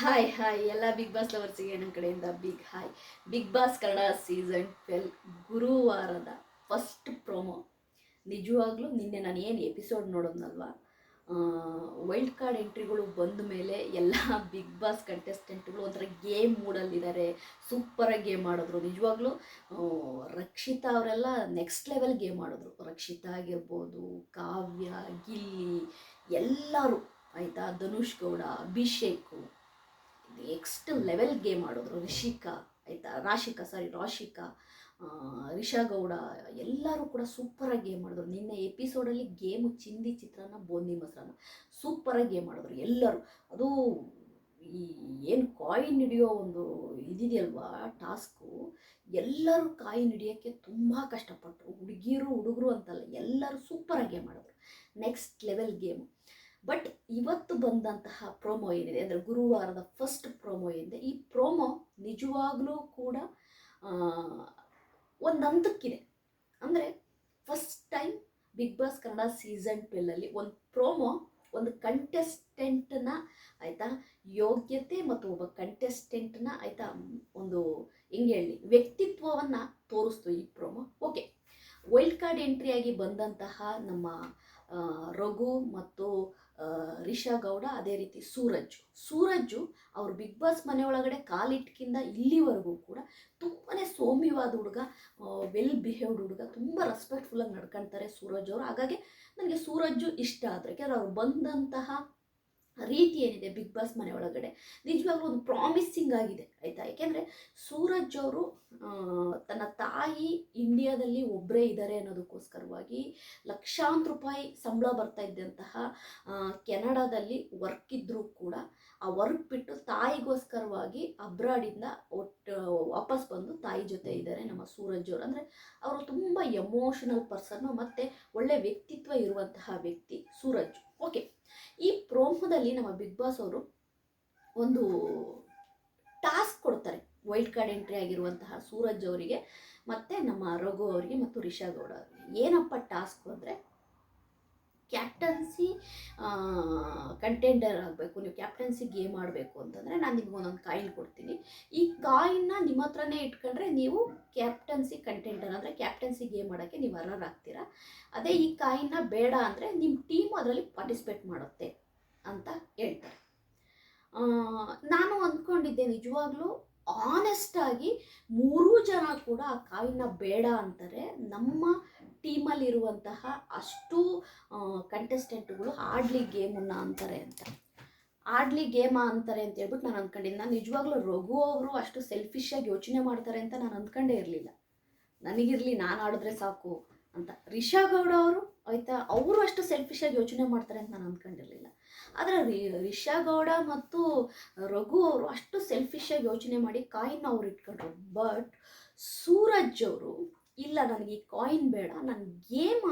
Hi hi ಎಲ್ಲ big boss ಲವರ್ಸಿಗೆ ನನ್ನ ಕಡೆಯಿಂದ big hi big boss Kannada season twelve ಗುರುವಾರದ first promo ನಿಜವಾಗ್ಲೂ ನಿನ್ನೆ ನಾನು ಏನು ಎಪಿಸೋಡ್ ನೋಡೋದ್ನಲ್ವ? ವೈಲ್ಡ್ ಕಾರ್ಡ್ ಎಂಟ್ರಿಗಳು ಬಂದ ಮೇಲೆ ಎಲ್ಲ ಬಿಗ್ ಬಾಸ್ ಕಂಟೆಸ್ಟೆಂಟ್ಗಳು ಒಂಥರ ಗೇಮ್ ಮೂಡಲ್ಲಿದ್ದಾರೆ ಸೂಪರಾಗಿ ಗೇಮ್ ಆಡಿದ್ರು. ನಿಜವಾಗ್ಲೂ ರಕ್ಷಿತಾ ಅವರೆಲ್ಲ ನೆಕ್ಸ್ಟ್ ಲೆವೆಲ್ ಗೇಮ್ ಆಡಿದ್ರು. ರಕ್ಷಿತಾ ಆಗಿರ್ಬೋದು, ಕಾವ್ಯ, ಗಿಲ್ಲಿ, ಎಲ್ಲರೂ. ಆಯಿತಾ? Dhanush Gowda, Abhishek. Next level game ಆಡಿದ್ರು ರಿಷಿಕಾ, ಆಯಿತಾ? ರಾಶಿಕಾ ಸಾರಿ ರಾಶಿಕಾ ರಿಷಾ ಗೌಡ, ಎಲ್ಲರೂ ಕೂಡ ಸೂಪರಾಗಿ ಗೇಮ್ ಮಾಡಿದ್ರು ನಿನ್ನೆ ಎಪಿಸೋಡಲ್ಲಿ ಗೇಮು ಚಿಂದಿ ಚಿತ್ರನ ಬೋಂದಿ ಮೊಸರನ್ನ ಸೂಪರಾಗಿ ಗೇಮ್ ಮಾಡಿದ್ರು ಎಲ್ಲರೂ. ಅದು ಈ ಏನು ಕಾಯಿನ್ ಹಿಡಿಯೋ ಒಂದು ಇದಿದೆಯಲ್ವಾ ಟಾಸ್ಕು ಎಲ್ಲರೂ ಕಾಯಿನ್ ಹಿಡಿಯೋಕ್ಕೆ ತುಂಬ ಕಷ್ಟಪಟ್ಟರು ಹುಡುಗಿರು, ಹುಡುಗರು ಅಂತಲ್ಲ, ಎಲ್ಲರೂ ಸೂಪರಾಗಿ ಗೇಮ್ ಮಾಡಿದ್ರು ನೆಕ್ಸ್ಟ್ ಲೆವೆಲ್ ಗೇಮು ಬಟ್ ಇವತ್ತು ಬಂದಂತಹ ಪ್ರೋಮೋ ಏನಿದೆ ಅಂದರೆ ಗುರುವಾರದ ಫಸ್ಟ್ ಪ್ರೋಮೋ ಏನಿದೆ, ಈ ಪ್ರೋಮೋ ನಿಜವಾಗ್ಲೂ ಕೂಡ ಒಂದು ಹಂತಕ್ಕಿದೆ ಅಂದರೆ first time big boss Kannada season ಟ್ವೆಲ್ಲಲ್ಲಿ ಒಂದು ಪ್ರೋಮೋ ಒಂದು ಕಂಟೆಸ್ಟೆಂಟ್ನ ಆಯಿತಾ, ಯೋಗ್ಯತೆ ಮತ್ತು ಒಬ್ಬ ಕಂಟೆಸ್ಟೆಂಟ್ನ ಆಯಿತಾ, ಒಂದು ಹೆಂಗೆ ಹೇಳಿ, ವ್ಯಕ್ತಿತ್ವವನ್ನು ತೋರಿಸ್ತು ಈ ಪ್ರೋಮೋ ಓಕೆ ವೈಲ್ಡ್ ಕಾರ್ಡ್ ಎಂಟ್ರಿಯಾಗಿ ಬಂದಂತಹ ನಮ್ಮ ರಘು ಮತ್ತು ರಿಷಾ ಗೌಡ ಅದೇ ರೀತಿ ಸೂರಜ್ ಸೂರಜ್ಜು ಅವರು ಬಿಗ್ ಬಾಸ್ ಮನೆಯೊಳಗಡೆ ಕಾಲಿಟ್ಕಿಂದ ಇಲ್ಲಿವರೆಗೂ ಕೂಡ ತುಂಬಾ ಸೌಮ್ಯವಾದ ಹುಡುಗ ವೆಲ್ ಬಿಹೇವ್ಡ್ ಹುಡುಗ, ತುಂಬ ರೆಸ್ಪೆಕ್ಟ್ಫುಲ್ಲಾಗಿ ನಡ್ಕೊಳ್ತಾರೆ ಸೂರಜ್ ಅವರು. ಹಾಗಾಗಿ ನನಗೆ ಸೂರಜ್ಜು ಇಷ್ಟ. ಆದರೆ ಯಾಕೆಂದರೆ ಅವ್ರು ಬಂದಂತಹ ರೀತಿ ಏನಿದೆ ಬಿಗ್ ಬಾಸ್ ಮನೆ ಒಳಗಡೆ ನಿಜವಾಗ್ಲೂ ಒಂದು ಪ್ರಾಮಿಸಿಂಗ್ ಆಗಿದೆ, ಆಯಿತಾ? ಯಾಕೆಂದರೆ ಸೂರಜ್ ಅವರು ತನ್ನ ತಾಯಿ ಇಂಡಿಯಾದಲ್ಲಿ ಒಬ್ಬರೇ ಇದ್ದಾರೆ ಅನ್ನೋದಕ್ಕೋಸ್ಕರವಾಗಿ ಲಕ್ಷಾಂತರ ರೂಪಾಯಿ ಸಂಬಳ ಬರ್ತಾ ಇದ್ದಂತಹ ಕೆನಡಾದಲ್ಲಿ ವರ್ಕ್ ಇದ್ದರೂ ಕೂಡ ಆ ವರ್ಕ್ ಬಿಟ್ಟು ತಾಯಿಗೋಸ್ಕರವಾಗಿ ಅಬ್ರಾಡಿಂದ ಒಟ್ಟು, ವಾಪಸ್ ಬಂದು ತಾಯಿ ಜೊತೆ ಇದ್ದಾರೆ ನಮ್ಮ ಸೂರಜ್ ಅವರು. ಅಂದರೆ ಅವರು ತುಂಬ ಎಮೋಷನಲ್ ಪರ್ಸನ್ನು ಮತ್ತು ಒಳ್ಳೆ ವ್ಯಕ್ತಿತ್ವ ಇರುವಂತಹ ವ್ಯಕ್ತಿ ಸೂರಜ್. ಓಕೆ, ಈ ಪ್ರೋಮೋದಲ್ಲಿ ನಮ್ಮ ಬಿಗ್ ಬಾಸ್ ಅವರು ಒಂದು ಟಾಸ್ಕ್ ಕೊಡ್ತಾರೆ. ವೈಲ್ಡ್ ಕಾರ್ಡ್ ಎಂಟ್ರಿ ಆಗಿರುವಂತಹ ಸೂರಜ್ ಅವರಿಗೆ, ಮತ್ತು ನಮ್ಮ ರಘು ಅವರಿಗೆ ಮತ್ತು ರಿಷಾ ಗೌಡ ಅವರಿಗೆ. ಏನಪ್ಪ ಟಾಸ್ಕ್ ಅಂದರೆ, ಕ್ಯಾಪ್ಟನ್ಸಿ ಕಂಟೆಂಡರ್ ಆಗಬೇಕು, ನೀವು ಕ್ಯಾಪ್ಟನ್ಸಿ ಗೇಮ್ ಆಡಬೇಕು ಅಂತಂದರೆ ನಾನು ನಿಮ್ಗೆ ಒಂದೊಂದು ಕಾಯಿನ್ ಕೊಡ್ತೀನಿ. ಈ ಕಾಯಿನ್ನ ನಿಮ್ಮ ಹತ್ರನೇ ಇಟ್ಕೊಂಡ್ರೆ ನೀವು ಕ್ಯಾಪ್ಟನ್ಸಿ ಕಂಟೆಂಡರ್ ಅಂದರೆ ಕ್ಯಾಪ್ಟನ್ಸಿ ಗೇಮ್ ಆಡೋಕ್ಕೆ ನೀವು ಅರ್ಹರ್ ಆಗ್ತೀರಾ. ಅದೇ ಈ ಕಾಯಿನ್ನ ಬೇಡ ಅಂದರೆ ನಿಮ್ಮ ಟೀಮ್ ಅದರಲ್ಲಿ ಪಾರ್ಟಿಸಿಪೇಟ್ ಮಾಡುತ್ತೆ ಅಂತ ಹೇಳ್ತಾರೆ. ನಾನು ಅಂದ್ಕೊಂಡಿದ್ದೆ ನಿಜವಾಗ್ಲೂ ಆನೆಸ್ಟಾಗಿ ಮೂರೂ ಜನ ಕೂಡ ಆ ಕಾಯಿನ ಬೇಡ ಅಂತಾರೆ. ನಮ್ಮ ಟೀಮಲ್ಲಿರುವಂತಹ ಅಷ್ಟು ಕಂಟೆಸ್ಟೆಂಟ್ಗಳು ಆಡ್ಲಿ ಗೇಮನ್ನು ಅಂತಾರೆ ಅಂತ. ಆಡ್ಲಿ ಗೇಮ ಅಂತಾರೆ ಅಂತ ಹೇಳ್ಬಿಟ್ಟು ನಾನು ಅಂದ್ಕೊಂಡಿದ್ದೆ ನಾನು ನಿಜವಾಗ್ಲೂ ರಘು ಅವರು ಅಷ್ಟು ಸೆಲ್ಫಿಶಾಗಿ ಯೋಚನೆ ಮಾಡ್ತಾರೆ ಅಂತ ನಾನು ಅಂದ್ಕೊಂಡೇ ಇರಲಿಲ್ಲ. ನನಗಿರಲಿ, ನಾನು ಆಡಿದ್ರೆ ಸಾಕು ಅಂತ. ರಿಷಾ ಗೌಡ ಅವರು ಆಯಿತಾ? ಅವರು ಅಷ್ಟು ಸೆಲ್ಫಿಶಾಗಿ ಯೋಚನೆ ಮಾಡ್ತಾರೆ ಅಂತ ನಾನು ಅಂದ್ಕೊಂಡಿರಲಿಲ್ಲ ಆದರೆ ರಿಷಾ ಗೌಡ ಮತ್ತು ರಘು ಅವರು ಅಷ್ಟು ಸೆಲ್ಫಿಶಾಗಿ ಯೋಚನೆ ಮಾಡಿ ಕಾಯಿನ್ ಅವ್ರು ಇಟ್ಕೊಂಡ್ರು. ಬಟ್ ಸೂರಜ್ ಅವರು, ಇಲ್ಲ ನನಗೆ ಈ ಕಾಯಿನ್ ಬೇಡ ನನ್ನ ಗೇಮ್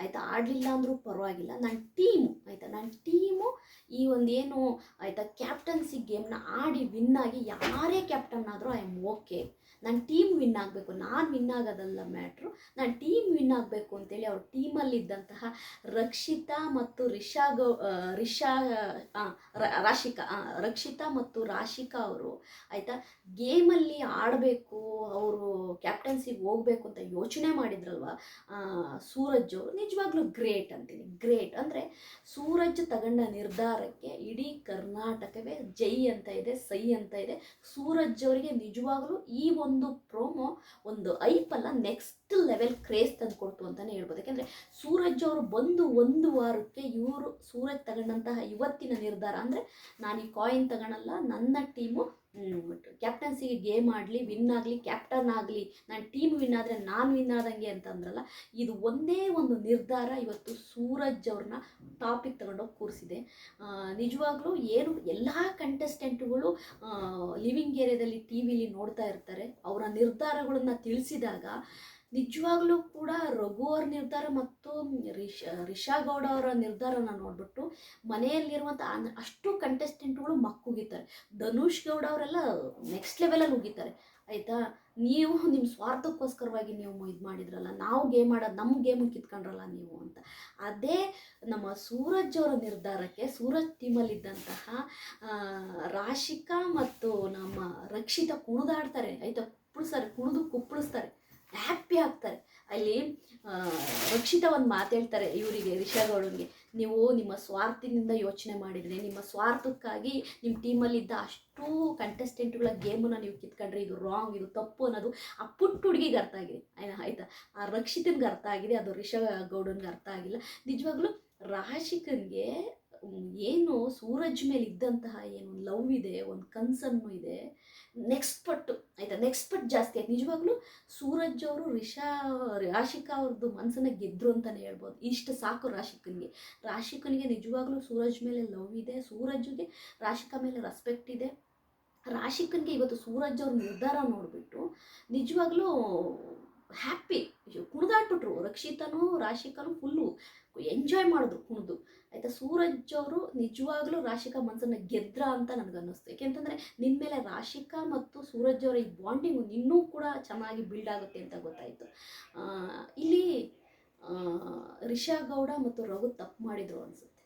ಆಯಿತಾ, ಆಡಲಿಲ್ಲ ಅಂದರೂ ಪರವಾಗಿಲ್ಲ. ನನ್ನ ಟೀಮು ಆಯಿತಾ ನನ್ನ ಟೀಮು ಈ ಒಂದು ಏನು ಆಯಿತಾ ಕ್ಯಾಪ್ಟನ್ಸಿ ಗೇಮ್ನ ಆಡಿ ವಿನ್ ಆಗಿ ಯಾರೇ ಕ್ಯಾಪ್ಟನ್ ಆದರೂ ಐ ಆಮ್ ಓಕೆ ನನ್ನ ಟೀಮ್ ವಿನ್ ಆಗಬೇಕು. ನಾನು ವಿನ್ ಆಗೋದಲ್ಲ ಮ್ಯಾಟ್ರು ನಾನು ಟೀಮ್ ವಿನ್ ಆಗಬೇಕು ಅಂತೇಳಿ ಅವ್ರ ಟೀಮಲ್ಲಿದ್ದಂತಹ ರಕ್ಷಿತಾ ಮತ್ತು ರಿಷಾ ಗೌ ರಿಷಾ ರಾಶಿಕಾ ರಕ್ಷಿತಾ ಮತ್ತು ರಾಶಿಕಾ ಅವರು ಆಯಿತಾ ಗೇಮಲ್ಲಿ ಆಡಬೇಕು, ಅವರು ಕ್ಯಾಪ್ಟನ್ಸಿಗೆ ಹೋಗಬೇಕು ಅಂತ ಯೋಚನೆ ಮಾಡಿದ್ರಲ್ವ? ಸೂರಜ್ ಅವರು. ನಿಜವಾಗ್ಲೂ ಗ್ರೇಟ್ ಅಂತೀನಿ. ಗ್ರೇಟ್ ಅಂದರೆ ಸೂರಜ್ ತಗೊಂಡ ನಿರ್ಧಾರಕ್ಕೆ ಇಡೀ ಕರ್ನಾಟಕವೇ ಜೈ ಅಂತ ಇದೆ, ಸೈ ಅಂತ ಇದೆ. ಸೂರಜ್ ಅವರಿಗೆ ನಿಜವಾಗ್ಲೂ ಈ ಒಂದು ಪ್ರೋಮೋ ಒಂದು ಐಪಲ್ಲ ನೆಕ್ಸ್ಟ್ ಲೆವೆಲ್ ಕ್ರೇಜ್ ತಂದು ಕೊಡ್ತು ಅಂತಲೇ ಹೇಳ್ಬೋದು. ಯಾಕೆಂದರೆ ಸೂರಜ್ ಅವರು ಬಂದು ಒಂದು ವಾರಕ್ಕೆ ಇವರು ಸೂರಜ್ ತಗೊಂಡಂತಹ ಇವತ್ತಿನ ನಿರ್ಧಾರ ಅಂದರೆ ನಾನು ಈ ಕಾಯಿನ್ ತಗೊಳಲ್ಲ, ನನ್ನ ಟೀಮು ಕ್ಯಾಪ್ಟನ್ಸಿಗೆ ಗೇಮ್ ಆಡಲಿ ವಿನ್ ಆಗಲಿ ಕ್ಯಾಪ್ಟನ್ ಆಗಲಿ ನನ್ನ ಟೀಮ್ ವಿನ್ ಆದರೆ ನಾನು ವಿನ್ ಆದಂಗೆ ಅಂತಂದ್ರಲ್ಲ, ಇದು ಒಂದೇ ಒಂದು ನಿರ್ಧಾರ ಇವತ್ತು ಸೂರಜ್ ಅವ್ರನ್ನ ಟಾಪಿಕ್ ತಗೊಂಡೋಗಿ ಕೂರಿಸಿದೆ. ನಿಜವಾಗ್ಲೂ ಏನು ಎಲ್ಲ ಕಂಟೆಸ್ಟೆಂಟ್ಗಳು ಲಿವಿಂಗ್ ಏರಿಯಾದಲ್ಲಿ ಟಿ ವಿಲಿ ನೋಡ್ತಾ ಇರ್ತಾರೆ, ಅವರ ನಿರ್ಧಾರಗಳನ್ನ ತಿಳಿಸಿದಾಗ ನಿಜವಾಗ್ಲೂ ಕೂಡ ರಘು ಅವ್ರ ನಿರ್ಧಾರ ಮತ್ತು ರಿಷ, ರಿಷಾ ಗೌಡ ಅವರ ನಿರ್ಧಾರನ ನೋಡ್ಬಿಟ್ಟು ಮನೆಯಲ್ಲಿರುವಂಥ ಅಷ್ಟು ಕಂಟೆಸ್ಟೆಂಟ್ಗಳು ಮಕ್ಕುಗಿತಾರೆ ಧನುಷ್ ಗೌಡ ಅವರೆಲ್ಲ ನೆಕ್ಸ್ಟ್ ಲೆವೆಲಲ್ಲಿ ಉಗಿತಾರೆ. ಆಯಿತಾ? ನೀವು ನಿಮ್ಮ ಸ್ವಾರ್ಥಕ್ಕೋಸ್ಕರವಾಗಿ ನೀವು ಇದು ಮಾಡಿದ್ರಲ್ಲ, ನಾವು ಗೇಮ್ ಆಡೋದು ನಮ್ಮ ಗೇಮ್ ಕಿತ್ಕೊಂಡ್ರಲ್ಲ ನೀವು ಅಂತ. ಅದೇ ನಮ್ಮ ಸೂರಜ್ ಅವರ ನಿರ್ಧಾರಕ್ಕೆ, ಸೂರಜ್ ಟೀಮಲ್ಲಿದ್ದಂತಹ ರಾಶಿಕಾ ಮತ್ತು ನಮ್ಮ ರಕ್ಷಿತ ಕುಣಿದಾಡ್ತಾರೆ. ಆಯಿತಾ? ಕುಪ್ಪಳಿಸ್ತಾರೆ ಕುಣಿದು ಕುಪ್ಪಳಿಸ್ತಾರೆ. ಹ್ಯಾಪಿ ಆಗ್ತಾರೆ. ಅಲ್ಲಿ ರಕ್ಷಿತ ಒಂದು ಮಾತೇಳ್ತಾರೆ ಇವರಿಗೆ, ರಿಷಾಗೌಡನಿಗೆ. ನೀವು ನಿಮ್ಮ ಸ್ವಾರ್ಥದಿಂದ ಯೋಚನೆ ಮಾಡಿದರೆ, ನಿಮ್ಮ ಸ್ವಾರ್ಥಕ್ಕಾಗಿ ನಿಮ್ಮ ಟೀಮಲ್ಲಿದ್ದ ಅಷ್ಟು ಕಂಟೆಸ್ಟೆಂಟ್ಗಳ ಗೇಮನ್ನು ನೀವು ಕಿತ್ಕೊಂಡ್ರೆ ಇದು ರಾಂಗ್ ಇದು ತಪ್ಪು ಅನ್ನೋದು ಆ ಪುಟ್ಟ ಹುಡುಗಿಗೆ ಅರ್ಥ ಆಗಿದೆ. ಆಯ್ತಾ? ಆ ರಕ್ಷಿತನ್ಗೆ ಅರ್ಥ ಆಗಿದೆ, ಅದು ರಿಷಾ ಗೌಡನ್ಗೆ ಅರ್ಥ ಆಗಿಲ್ಲ. ನಿಜವಾಗ್ಲೂ ರಾಶಿಕನ್ಗೆ ಏನು ಸೂರಜ್ ಮೇಲೆ ಇದ್ದಂತಹ ಏನು ಲವ್ ಇದೆ, ಒಂದು ಕನ್ಸನ್ನು ಇದೆ. ನೆಕ್ಸ್ಟ್ ಪಟ್ಟು ಆಯಿತಾ? ನೆಕ್ಸ್ಟ್ ಪಟ್ ಜಾಸ್ತಿ ಆಯ್ತು. ನಿಜವಾಗ್ಲೂ ಸೂರಜ್ ಅವರು ರಿಷಾ, ರಾಶಿಕಾ ಅವ್ರದ್ದು ಮನಸ್ಸನ್ನ ಗೆದ್ರು ಅಂತಲೇ ಹೇಳ್ಬೋದು. ಇಷ್ಟು ಸಾಕು ರಾಶಿಕನಿಗೆ. ರಾಶಿಕನಿಗೆ ನಿಜವಾಗ್ಲೂ ಸೂರಜ್ ಮೇಲೆ ಲವ್ ಇದೆ. ಸೂರಜ್ಗೆ ರಾಶಿಕಾ ಮೇಲೆ ರೆಸ್ಪೆಕ್ಟ್ ಇದೆ. ರಾಶಿಕನಿಗೆ ಇವತ್ತು ಸೂರಜ್ ಅವ್ರ ನಿರ್ಧಾರ ನೋಡಿಬಿಟ್ಟು ನಿಜವಾಗ್ಲೂ ಹ್ಯಾಪಿ ಕುಣಿದಾಡ್ಬಿಟ್ರು ರಕ್ಷಿತನೂ ರಾಶಿಕನು ಫುಲ್ಲು ಎಂಜಾಯ್ ಮಾಡಿದ್ರು ಕುಣಿದು. ಆಯಿತಾ? ಸೂರಜ್ ಅವರು ನಿಜವಾಗ್ಲೂ ರಾಶಿಕಾ ಮನಸ್ಸನ್ನ ಗೆದ್ರ ಅಂತ ನನಗನ್ನಿಸ್ತು. ಯಾಕೆಂತಂದರೆ ನಿನ್ನ ಮೇಲೆ ರಾಶಿಕಾ ಮತ್ತು ಸೂರಜ್ ಅವರ ಈ ಬಾಂಡಿಂಗು ಇನ್ನೂ ಕೂಡ ಚೆನ್ನಾಗಿ ಬಿಲ್ಡ್ ಆಗುತ್ತೆ ಅಂತ ಗೊತ್ತಾಯಿತು. ಇಲ್ಲಿ ರಿಷಾ ಗೌಡ ಮತ್ತು ರಘು ತಪ್ಪು ಮಾಡಿದರು ಅನಿಸುತ್ತೆ.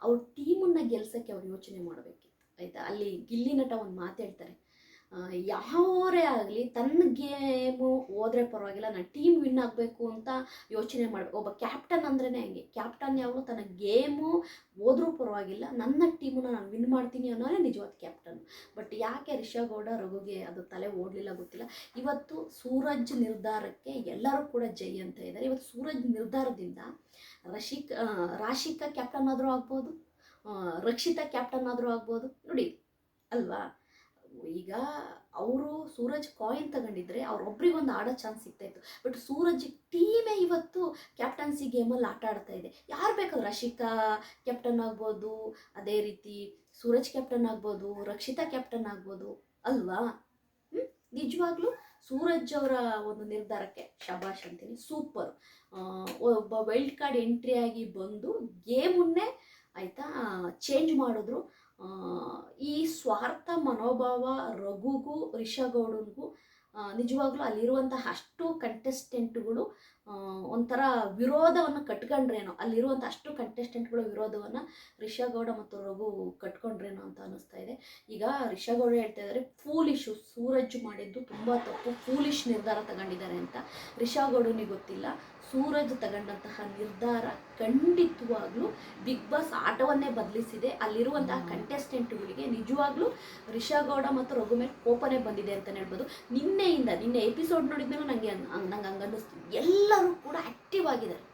ಅವ್ರ ಟೀಮನ್ನು ಗೆಲ್ಸೋಕ್ಕೆ ಅವ್ರು ಯೋಚನೆ ಮಾಡಬೇಕಿತ್ತು. ಆಯಿತಾ? ಅಲ್ಲಿ ಗಿಲ್ಲಿ ನಟ ಒಂದು ಮಾತು ಹೇಳ್ತಾರೆ ಆ, ಯಾವರೇ ಆಗಲಿ ತನ್ನ ಗೇಮು ಹೋದ್ರೆ ಪರವಾಗಿಲ್ಲ, ನಾನು ಟೀಮ್ ವಿನ್ ಆಗಬೇಕು ಅಂತ ಯೋಚನೆ ಮಾಡಬೇಕು ಒಬ್ಬ ಕ್ಯಾಪ್ಟನ್ ಅಂದ್ರೇ ಹಂಗೆ. ಕ್ಯಾಪ್ಟನ್ ಯಾವಾಗಲೂ ತನ್ನ ಗೇಮು ಹೋದರೂ ಪರವಾಗಿಲ್ಲ, ನನ್ನ ಟೀಮನ್ನ ನಾನು ವಿನ್ ಮಾಡ್ತೀನಿ ಅನ್ನೋನೇ ನಿಜವಾದ ಕ್ಯಾಪ್ಟನ್ ಬಟ್ ಯಾಕೆ ರಿಷಾಗೌಡ ರಘುಗೆ ಅದು ತಲೆ ಓಡಲಿಲ್ಲ ಗೊತ್ತಿಲ್ಲ? ಇವತ್ತು ಸೂರಜ್ ನಿರ್ಧಾರಕ್ಕೆ ಎಲ್ಲರೂ ಕೂಡ ಜೈ ಅಂತ ಇದ್ದಾರೆ. ಇವತ್ತು ಸೂರಜ್ ನಿರ್ಧಾರದಿಂದ ರಶಿಕ್ ರಾಶಿಕ ಕ್ಯಾಪ್ಟನ್ ಆದರೂ ಆಗ್ಬೋದು ರಕ್ಷಿತಾ ಕ್ಯಾಪ್ಟನ್ ಆದರೂ ಆಗ್ಬೋದು. ನೋಡಿ, ಅಲ್ವಾ? ಈಗ ಅವರು ಸೂರಜ್ ಕಾಯಿನ್ ತಗೊಂಡಿದ್ರೆ ಅವ್ರೊಬ್ರಿಗೆ ಒಂದು ಆಡೋ ಚಾನ್ಸ್ ಸಿಗ್ತಾ ಇತ್ತು. ಬಟ್ ಸೂರಜ್ ಟೀಮೇ ಇವತ್ತು ಕ್ಯಾಪ್ಟನ್ಸಿ ಗೇಮಲ್ಲಿ ಆಟ ಆಡ್ತಾ ಇದೆ. ಯಾರು ಬೇಕಾದ್ರು ರಶಿಕಾ ಕ್ಯಾಪ್ಟನ್ ಆಗ್ಬೋದು, ಅದೇ ರೀತಿ ಸೂರಜ್ ಕ್ಯಾಪ್ಟನ್ ಆಗ್ಬೋದು, ರಕ್ಷಿತಾ ಕ್ಯಾಪ್ಟನ್ ಆಗ್ಬೋದು ಅಲ್ವಾ? ನಿಜವಾಗ್ಲೂ ಸೂರಜ್ ಅವರ ಒಂದು ನಿರ್ಧಾರಕ್ಕೆ ಶಬಾಷ್ ಅಂತೀನಿ ಸೂಪರ್ ಒಬ್ಬ ವೈಲ್ಡ್ ಕಾರ್ಡ್ ಎಂಟ್ರಿ ಆಗಿ ಬಂದು ಗೇಮನ್ನೇ ಆಯಿತಾ ಚೇಂಜ್ ಮಾಡಿದ್ರು. ಈ ಸ್ವಾರ್ಥ ಮನೋಭಾವ ರಘುಗೂ ರಿಷಗೌಡನಿಗೂ ನಿಜವಾಗ್ಲೂ ಅಲ್ಲಿರುವಂತಹ ಅಷ್ಟು ಕಂಟೆಸ್ಟೆಂಟ್ಗಳು ಒಂಥರ ವಿರೋಧವನ್ನು ಕಟ್ಕೊಂಡ್ರೇನೋ ಅಲ್ಲಿರುವಂಥ ಅಷ್ಟು ಕಂಟೆಸ್ಟೆಂಟ್ಗಳ ವಿರೋಧವನ್ನು ರಿಷಾಗೌಡ ಮತ್ತು ರಘು ಕಟ್ಕೊಂಡ್ರೇನೋ ಅಂತ ಅನ್ನಿಸ್ತಾ ಇದೆ. ಈಗ ರಿಷಾಗೌಡ ಹೇಳ್ತಾ ಇದ್ದಾರೆ ಫೂಲಿಶು ಸೂರಜ್ ಮಾಡಿದ್ದು ತುಂಬ ತಪ್ಪು ಫೂಲಿಶ್ ನಿರ್ಧಾರ ತಗೊಂಡಿದ್ದಾರೆ ಅಂತ. ರಿಷಾಗೌಡನಿಗೆ ಗೊತ್ತಿಲ್ಲ ಸೂರಜ್ ತಗೊಂಡಂತಹ ನಿರ್ಧಾರ ಖಂಡಿತವಾಗ್ಲೂ ಬಿಗ್ ಬಾಸ್ ಆಟವನ್ನೇ ಬದಲಿಸಿದೆ. ಅಲ್ಲಿರುವಂತಹ ಕಂಟೆಸ್ಟೆಂಟ್ಗಳಿಗೆ ನಿಜವಾಗ್ಲೂ ರಿಷಾಗೌಡ ಮತ್ತು ರಘು ಮೇಲೆ ಕೋಪನೇ ಬಂದಿದೆ ಅಂತಲೇ ಹೇಳ್ಬೋದು. ನಿನ್ನೆಯಿಂದ ನಿನ್ನೆ ಎಪಿಸೋಡ್ ನೋಡಿದ್ಮೇಲೆ ನನಗೆ ನಂಗೆ ಹಂಗೆ ಅನ್ನಿಸ್ತು ಎಲ್ಲರೂ ಕೂಡ ಆಕ್ಟಿವ್ ಆಗಿದ್ದಾರೆ.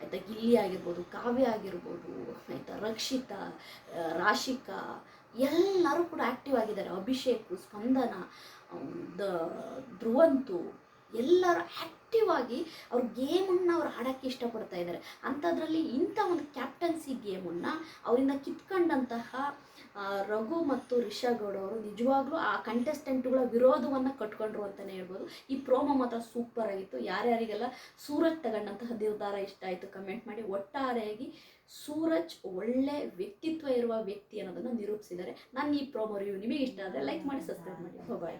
ಆಯಿತಾ? ಗಿಲ್ಲಿ ಆಗಿರ್ಬೋದು, ಕಾವ್ಯ ಆಗಿರ್ಬೋದು, ಆಯಿತಾ? ರಕ್ಷಿತಾ ರಾಶಿಕಾ, ಎಲ್ಲರೂ ಕೂಡ ಆ್ಯಕ್ಟಿವ್ ಆಗಿದ್ದಾರೆ. ಅಭಿಷೇಕ್, ಸ್ಪಂದನ ದ, ಧ್ರುವಂತು ಎಲ್ಲರೂ ಆ್ಯಕ್ಟಿವ್ ಆಗಿ ಅವ್ರ ಗೇಮನ್ನು ಅವ್ರು ಆಡೋಕ್ಕೆ ಇಷ್ಟಪಡ್ತಾ ಇದ್ದಾರೆ. ಅಂಥದ್ರಲ್ಲಿ ಇಂಥ ಒಂದು ಕ್ಯಾಪ್ಟನ್ಸಿ ಗೇಮನ್ನು ಅವರಿಂದ ಕಿತ್ಕೊಂಡಂತಹ ರಘು ಮತ್ತು ರಿಷಾಗೌಡ ಅವರು ನಿಜವಾಗ್ಲೂ ಆ ಕಂಟೆಸ್ಟೆಂಟ್ಗಳ ವಿರೋಧವನ್ನು ಕಟ್ಕೊಂಡ್ರು ಅಂತಲೇ ಹೇಳ್ಬೋದು. ಈ ಪ್ರೋಮೋ ಮಾತ್ರ ಸೂಪರ್ ಆಗಿತ್ತು. ಯಾರ್ಯಾರಿಗೆಲ್ಲ ಸೂರಜ್ ತಗೊಂಡಂತಹ ನಿರ್ಧಾರ ಇಷ್ಟ ಆಯಿತು ಕಮೆಂಟ್ ಮಾಡಿ. ಒಟ್ಟಾರೆಯಾಗಿ ಸೂರಜ್ ಒಳ್ಳೆ ವ್ಯಕ್ತಿತ್ವ ಇರುವ ವ್ಯಕ್ತಿ ಅನ್ನೋದನ್ನು ನಿರೂಪಿಸಿದ್ದಾರೆ. ನಾನು ಈ ಪ್ರೋಮೋ ರಿವ್ಯೂ ನಿಮಗೆ ಇಷ್ಟ ಆದರೆ ಲೈಕ್ ಮಾಡಿ ಸಬ್ಸ್ಕ್ರೈಬ್ ಮಾಡಿ. ಬಾಯ್